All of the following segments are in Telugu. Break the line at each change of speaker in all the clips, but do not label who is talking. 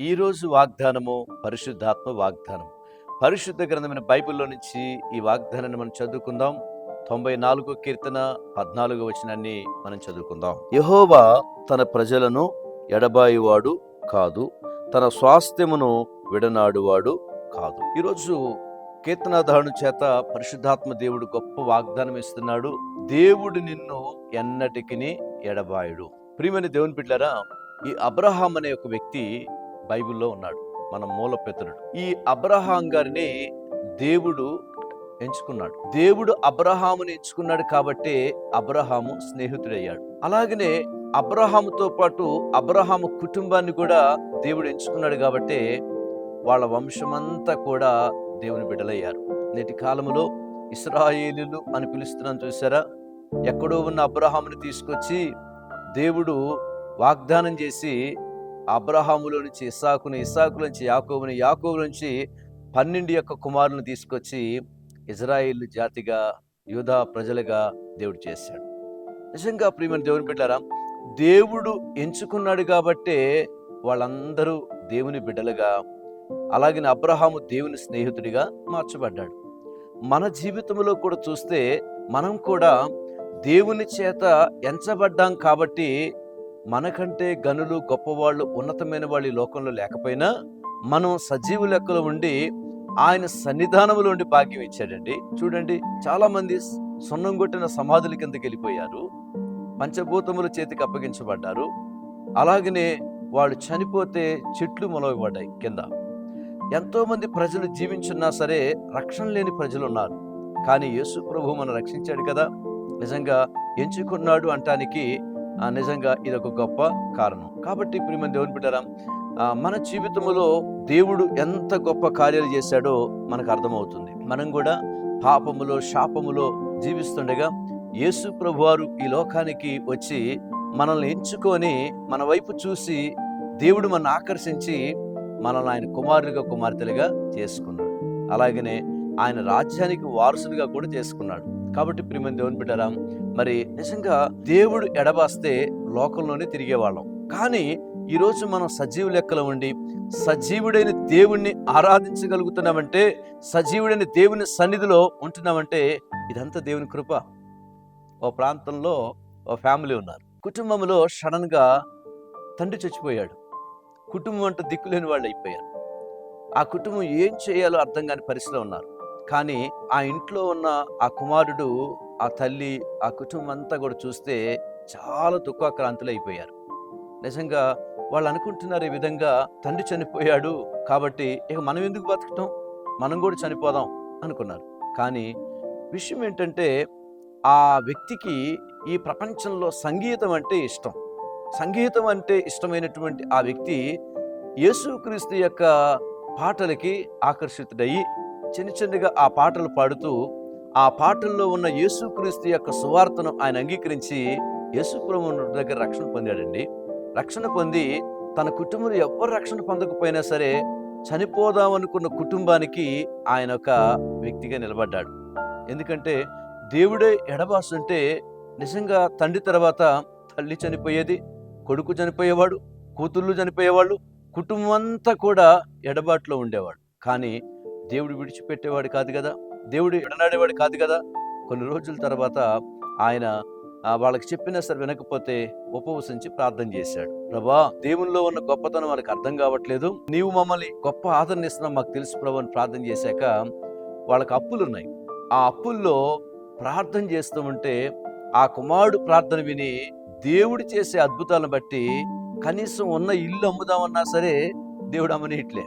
ఈరోజు వాగ్దానము పరిశుద్ధాత్మ వాగ్దానం. పరిశుద్ధ గ్రంథమైన బైబిల్లో నుంచి ఈ వాగ్దానాన్ని మనం చదువుకుందాం. తొంభై నాలుగో కీర్తన పద్నాలుగో వచనాన్ని మనం చదువుకుందాం. యహోవా తన ప్రజలను ఎడబాయివాడు కాదు తన స్వాస్థ్యమును విడనాడువాడు కాదు. ఈరోజు కీర్తనాధారణ చేత పరిశుద్ధాత్మ దేవుడు గొప్ప వాగ్దానం ఇస్తున్నాడు. దేవుడు నిన్ను ఎన్నటికి ఎడబాయుడు. ప్రియమైన దేవుని బిడ్డారా ఈ అబ్రహాం అనే ఒక వ్యక్తి బైబిల్లో ఉన్నాడు. మన మూలపితరుడు ఈ అబ్రహాం గారిని దేవుడు ఎంచుకున్నాడు. దేవుడు అబ్రహాముని ఎంచుకున్నాడు కాబట్టి అబ్రహాము స్నేహితుడయ్యాడు. అలాగనే అబ్రహాముతో పాటు అబ్రహాము కుటుంబాన్ని కూడా దేవుడు ఎంచుకున్నాడు కాబట్టి వాళ్ళ వంశమంతా కూడా దేవుని బిడ్డలయ్యారు. నేటి కాలంలో ఇస్రాయేలీలు అని పిలుస్తున్నాను చూసారా ఎక్కడో ఉన్న అబ్రహాముని తీసుకొచ్చి దేవుడు వాగ్దానం చేసి అబ్రహాములో నుంచి ఇసాకుని ఇసాకు నుంచి యాకోబుని యాకోబు నుంచి పన్నెండు యొక్క కుమారులను తీసుకొచ్చి ఇజ్రాయిల్ జాతిగా యూదా ప్రజలుగా దేవుడు చేశాడు. నిజంగా ప్రియమైన దేవుని బిడ్డారా దేవుడు ఎంచుకున్నాడు కాబట్టే వాళ్ళందరూ దేవుని బిడ్డలుగా అలాగే అబ్రహాము దేవుని స్నేహితుడిగా మార్చబడ్డాడు. మన జీవితంలో కూడా చూస్తే మనం కూడా దేవుని చేత ఎంచబడ్డాం కాబట్టి మనకంటే గనులు గొప్పవాళ్ళు ఉన్నతమైన వాళ్ళు ఈ లోకంలో లేకపోయినా మనం సజీవ లెక్కలో ఉండి ఆయన సన్నిధానంలో ఉండి భాగ్యం ఇచ్చాడండి. చూడండి చాలామంది సున్నం కొట్టిన సమాధుల కిందకి వెళ్ళిపోయారు. పంచభూతముల చేతికి అప్పగించబడ్డారు. అలాగనే వాళ్ళు చనిపోతే చెట్లు మొలవబడ్డాయి కింద. ఎంతోమంది ప్రజలు జీవించున్నా సరే రక్షణ లేని ప్రజలు ఉన్నారు కానీ యేసు ప్రభు మనం రక్షించాడు కదా. నిజంగా ఎంచుకున్నాడు అంటానికి నిజంగా ఇది ఒక గొప్ప కారణం. కాబట్టి ప్రియమైన దేవుని బిడ్డరా మన జీవితంలో దేవుడు ఎంత గొప్ప కార్యాలు చేశాడో మనకు అర్థమవుతుంది. మనం కూడా పాపములో శాపములో జీవిస్తుండగా యేసు ప్రభువారు ఈ లోకానికి వచ్చి మనల్ని ఎంచుకొని మన వైపు చూసి దేవుడు మనల్ని ఆకర్షించి మనల్ని ఆయన కుమారులుగా కుమార్తెలుగా చేసుకున్నాడు. అలాగనే ఆయన రాజ్యానికి వారసులుగా కూడా చేసుకున్నాడు. కాబట్టి ప్రియమైన దేవుని బిడ్డరా మరి నిజంగా దేవుడు ఎడబాస్తే లోకంలోనే తిరిగేవాళ్ళం. కానీ ఈరోజు మనం సజీవు లెక్కలో ఉండి సజీవుడైన దేవుణ్ణి ఆరాధించగలుగుతున్నామంటే సజీవుడైన దేవుని సన్నిధిలో ఉంటున్నామంటే ఇదంతా దేవుని కృప. ఓ ప్రాంతంలో ఓ ఫ్యామిలీ ఉన్నారు. కుటుంబంలో సడన్గా తండ్రి చచ్చిపోయాడు. కుటుంబం అంటూ దిక్కులేని వాళ్ళు అయిపోయారు. ఆ కుటుంబం ఏం చేయాలో అర్థం కాని పరిస్థితిలో ఉన్నారు. కానీ ఆ ఇంట్లో ఉన్న ఆ కుమారుడు ఆ తల్లి ఆ కుటుంబం అంతా కూడా చూస్తే చాలా దుఃఖాక్రాంతులు అయిపోయారు నిజంగా వాళ్ళు అనుకుంటున్నారు ఈ విధంగా తండ్రి చనిపోయాడు కాబట్టి ఇక మనం ఎందుకు బతకటం మనం కూడా చనిపోదాం అనుకున్నారు. కానీ విషయం ఏంటంటే ఆ వ్యక్తికి ఈ ప్రపంచంలో సంగీతం అంటే ఇష్టం. సంగీతం అంటే ఇష్టమైనటువంటి ఆ వ్యక్తి యేసుక్రీస్తు యొక్క పాటలకి ఆకర్షితుడయ్యి చిన్న చిన్నగా ఆ పాటలు పాడుతూ ఆ పాటల్లో ఉన్న యేసుక్రీస్తు యొక్క సువార్తను ఆయన అంగీకరించి యేసుప్రభు దగ్గర రక్షణ పొందాడండి. రక్షణ పొంది తన కుటుంబంలో ఎవరు రక్షణ పొందకపోయినా సరే చనిపోదామనుకున్న కుటుంబానికి ఆయన ఒక వ్యక్తిగా నిలబడ్డాడు. ఎందుకంటే దేవుడే ఎడబాసుంటే నిజంగా తండ్రి తర్వాత తల్లి చనిపోయేది కొడుకు చనిపోయేవాడు కూతుళ్ళు చనిపోయేవాళ్ళు కుటుంబం అంతా కూడా ఎడబాటులో ఉండేవాడు. కానీ దేవుడు విడిచిపెట్టేవాడు కాదు కదా? దేవుడు ఎడనాడేవాడు కాదు కదా? కొన్ని రోజుల తర్వాత ఆయన వాళ్ళకి చెప్పినా సరే వినకపోతే ఉపవసించి ప్రార్థన చేశాడు. ప్రభా దేవునిలో ఉన్న గొప్పతనం వాళ్ళకి అర్థం కావట్లేదు. నీవు మమ్మల్ని గొప్ప ఆదరణ ఇస్తున్నావు మాకు తెలుసు ప్రభు అని ప్రార్థన చేశాక వాళ్ళకి అప్పులు ఉన్నాయి. ఆ అప్పుల్లో ప్రార్థన చేస్తూ ఉంటే ఆ కుమారుడు ప్రార్థన విని దేవుడు చేసే అద్భుతాలను బట్టి కనీసం ఉన్న ఇల్లు అమ్ముదామన్నా సరే దేవుడు అమ్మనీయట్లే.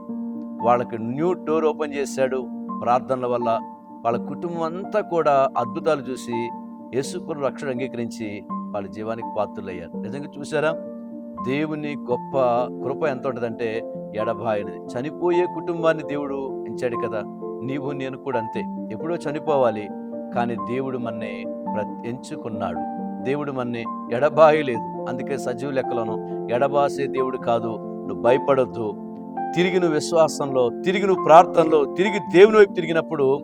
వాళ్ళకి న్యూ డోర్ ఓపెన్ చేశాడు. ప్రార్థనల వల్ల వాళ్ళ కుటుంబం అంతా కూడా అద్భుతాలు చూసి యేసుకుని రక్షణ అంగీకరించి వాళ్ళ జీవానికి పాత్రులయ్యారు. నిజంగా చూసారా దేవుని గొప్ప కృప ఎంత ఉంటుందంటే ఎడబాయినది. చనిపోయే కుటుంబాన్ని దేవుడు ఎంచాడు కదా. నీవు నేను కూడా అంతే. ఎప్పుడో చనిపోవాలి కానీ దేవుడు మన్ని ప్ర- ఎంచుకున్నాడు. దేవుడు మన్ని ఎడబాయలేదు. అందుకే సజీవ లెక్కలను ఎడబాసే దేవుడు కాదు. నువ్వు భయపడొద్దు. తిరిగి నువ్వు విశ్వాసంలో తిరిగి నువ్వు ప్రార్థనలో తిరిగి దేవుని వైపు తిరిగినప్పుడు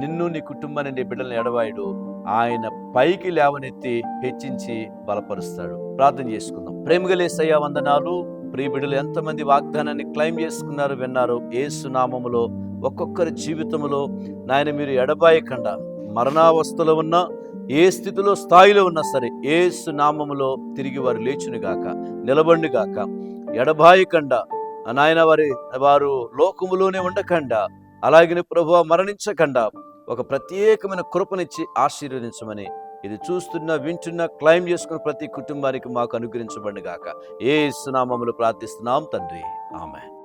నిన్ను నీ కుటుంబాన్ని నీ బిడ్డలను ఎడవాయుడు ఆయన పైకి లేవనెత్తి హెచ్చించి బలపరుస్తాడు. ప్రార్థన చేసుకుందాం. ప్రేమగలేసయ్యా వందనాలు. ప్రియ బిడ్డలు ఎంతమంది వాగ్దానాన్ని క్లైమ్ చేసుకున్నారు విన్నారు. ఏసు నామములో ఒక్కొక్కరి జీవితంలో నాయన మీరు ఎడబాయకుండా మరణావస్థలో ఉన్నా ఏ స్థితిలో స్థాయిలో ఉన్నా సరే ఏసు నామములో తిరిగి వారు లేచునుగాక నిలబండుగాక ఎడబాయకుండా నాయన వారి వారు లోకములోనే ఉండకుండా అలాగే ప్రభు మరణించకుండా ఒక ప్రత్యేకమైన కృపనిచ్చి ఆశీర్వదించమని. ఇది చూస్తున్న వింటున్న క్లైమ్ చేసుకున్న ప్రతి కుటుంబానికి మాకు అనుగ్రహించబడి గాక ఏ ఇస్తున్నామములు ప్రార్థిస్తున్నాం తండ్రి. ఆమె